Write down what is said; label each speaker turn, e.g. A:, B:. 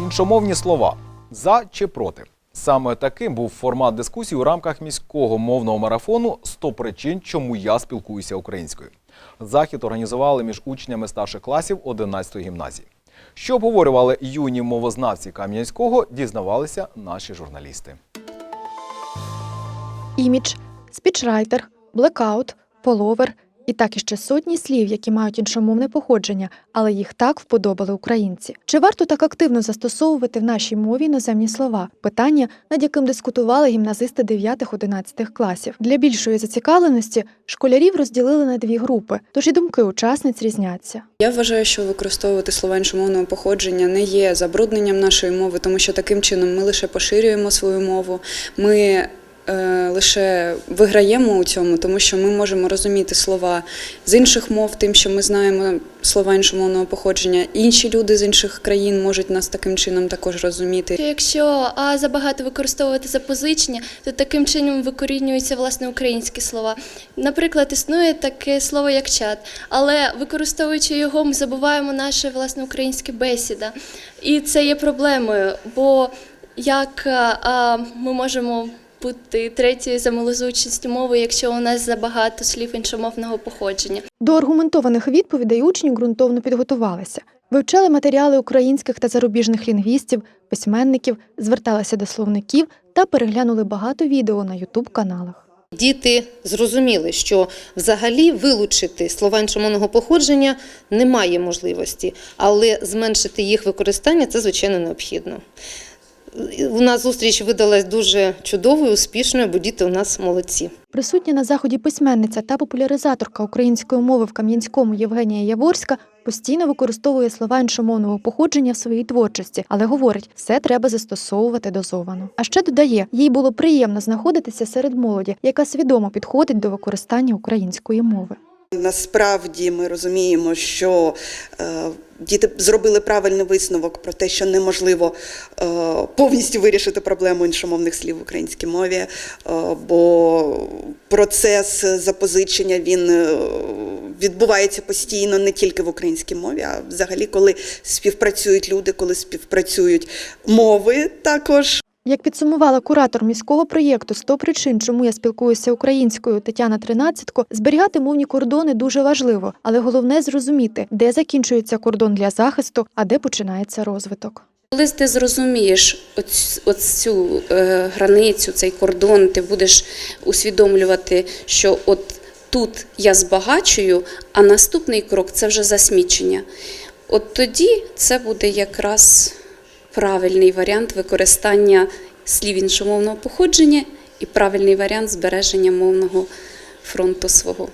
A: Іншомовні слова за чи проти. Саме таким був формат дискусії у рамках міського мовного марафону «100 причин, чому я спілкуюся українською. Захід організували між учнями старших класів 11-ї гімназії. Що обговорювали юні мовознавці Кам'янського, дізнавалися наші журналісти.
B: імідж, спічрайтер, блекаут, половер і так іще сотні слів, які мають іншомовне походження, але їх так вподобали українці. Чи варто так активно застосовувати в нашій мові іноземні слова? Питання, над яким дискутували гімназисти 9-11 класів. Для більшої зацікавленості школярів розділили на дві групи, тож і думки учасниць різняться.
C: Я вважаю, що використовувати слова іншомовного походження не є забрудненням нашої мови, тому що таким чином ми лише поширюємо свою мову. Ми лише виграємо у цьому, тому що ми можемо розуміти слова з інших мов, тим, що ми знаємо слова іншомовного походження. Інші люди з інших країн можуть нас таким чином також розуміти.
D: Якщо а, забагато використовувати запозичення, то таким чином викорінюються власне українські слова. Наприклад, існує таке слово як чат, але використовуючи його, ми забуваємо наше власне українське бесіда. І це є проблемою, бо як а, а, ми можемо бути третьою за малозвучністю мови, якщо у нас забагато слів іншомовного походження.
B: До аргументованих відповідей учні ґрунтовно підготувалися. Вивчали матеріали українських та зарубіжних лінгвістів, письменників, зверталися до словників та переглянули багато відео на ютуб каналах.
E: Діти зрозуміли, що взагалі вилучити слова іншомовного походження немає можливості, але зменшити їх використання це звичайно необхідно. У нас зустріч видалась дуже чудовою, успішною, бо діти у нас молодці.
B: Присутня на заході письменниця та популяризаторка української мови в Кам'янському Євгенія Яворська постійно використовує слова іншомовного походження в своїй творчості, але говорить, все треба застосовувати дозовано. А ще додає, їй було приємно знаходитися серед молоді, яка свідомо підходить до використання української мови.
F: Насправді ми розуміємо, що е, діти зробили правильний висновок про те, що неможливо е, повністю вирішити проблему іншомовних слів в українській мові, е, бо процес запозичення він відбувається постійно не тільки в українській мові, а взагалі, коли співпрацюють люди, коли співпрацюють мови також.
B: Як підсумувала куратор міського проєкту «100 причин, чому я спілкуюся українською Тетяна Тринадцятко, зберігати мовні кордони дуже важливо, але головне зрозуміти, де закінчується кордон для захисту, а де починається розвиток.
G: Коли ти зрозумієш оць- оцю е, границю, цей кордон, ти будеш усвідомлювати, що от тут я збагачую, а наступний крок це вже засмічення. От тоді це буде якраз правильний варіант використання слів іншомовного походження і правильний варіант збереження мовного фронту свого.